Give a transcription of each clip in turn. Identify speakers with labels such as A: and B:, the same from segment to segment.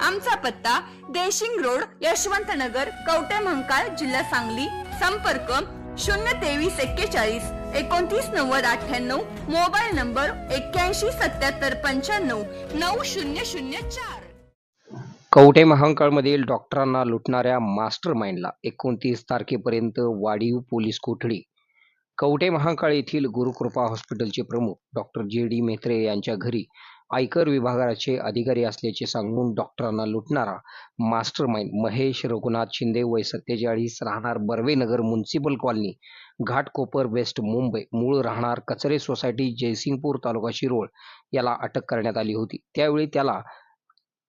A: आमचा पत्ता देशिंग रोड यशवंत नगर कवटे महंकाळ जिल्हा सांगली. संपर्क शून्य तेवीस एक्केचाळीस एकोणतीस नव्वद अठ्ठ्याण्णव. मोबाईल नंबर एक्क्याऐंशी सत्याहत्तर पंच्याण्णव नऊ शून्य शून्य चार.
B: कवठे महांकाळमधील डॉक्टरांना लुटणाऱ्या मास्टर माइंडला एकोणतीस तारखेपर्यंत वाढीव पोलीस कोठडी. कवठे महांकाळ येथील गुरुकृपा हॉस्पिटलचे प्रमुख डॉक्टर जे डी मेत्रे यांच्या घरी आयकर विभागाचे अधिकारी असल्याचे सांगून डॉक्टरांना लुटणारा मास्टर माइंड महेश रघुनाथ शिंदे वय सत्तेचाळीस राहणार बर्वेनगर municipal colony Ghatkopar west Mumbai मूळ राहणार कचरे सोसायटी जयसिंगपूर तालुका शिरोळ याला अटक करण्यात आली होती. त्यावेळी त्याला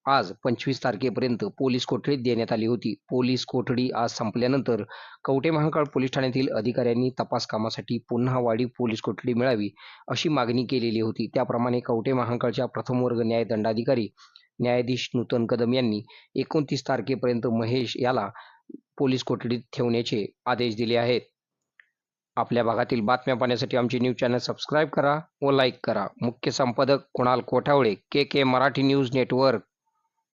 B: आज पंचवीस तारखेपर्यंत पोलीस कोठडीत देण्यात आली होती. पोलीस कोठडी आज संपल्यानंतर कवटे महाकाळ पोलीस ठाण्यातील अधिकाऱ्यांनी तपास कामासाठी पुन्हा वाडी पोलीस कोठडी मिळावी अशी मागणी केलेली होती. त्याप्रमाणे कवटे महाकाळच्या प्रथम वर्ग न्याय दंडाधिकारी न्यायाधीश नूतन कदम यांनी एकोणतीस तारखेपर्यंत महेश याला पोलीस कोठडीत ठेवण्याचे आदेश दिले आहेत. आपल्या भागातील बातम्या पाहण्यासाठी आमचे न्यूज चॅनल सबस्क्राईब करा व लाईक करा. मुख्य संपादक Kunal Kothavale K K Marathi news network.